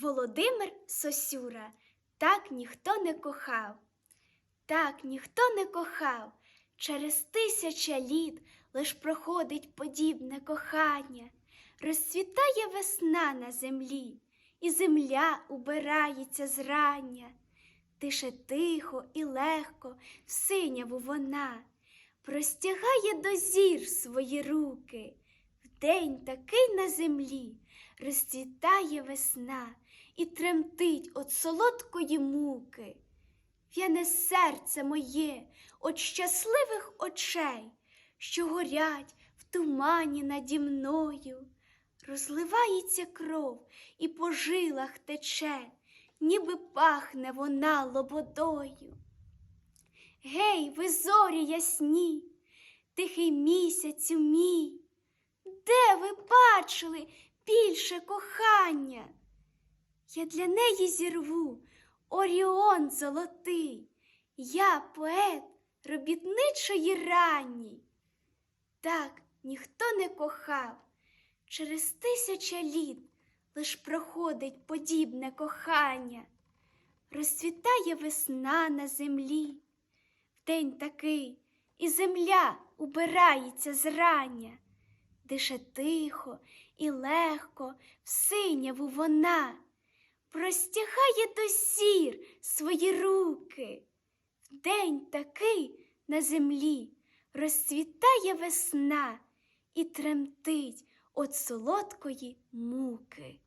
Володимир Сосюра так ніхто не кохав, так ніхто не кохав. Через тисяча літ лиш проходить подібне кохання, розцвітає весна на землі, і земля убирається зрання. Тише тихо і легко в синяву вона простягає до зір свої руки. Вдень такий на землі розцвітає весна і тремтить от солодкої муки. В'яне серце моє от щасливих очей, що горять в тумані наді мною. Розливається кров і по жилах тече, ніби пахне вона лободою. Гей, ви зорі ясні, тихий місяцю мій, де ви бачили більше кохання? Я для неї зірву Оріон золотий, я поет робітничої ранній. Так ніхто не кохав, через тисяча літ лиш проходить подібне кохання, розцвітає весна на землі. В день такий і земля убирається зрання, дише тихо і легко в синяву вона простягає до сір свої руки. В день такий на землі розцвітає весна і тремтить от солодкої муки.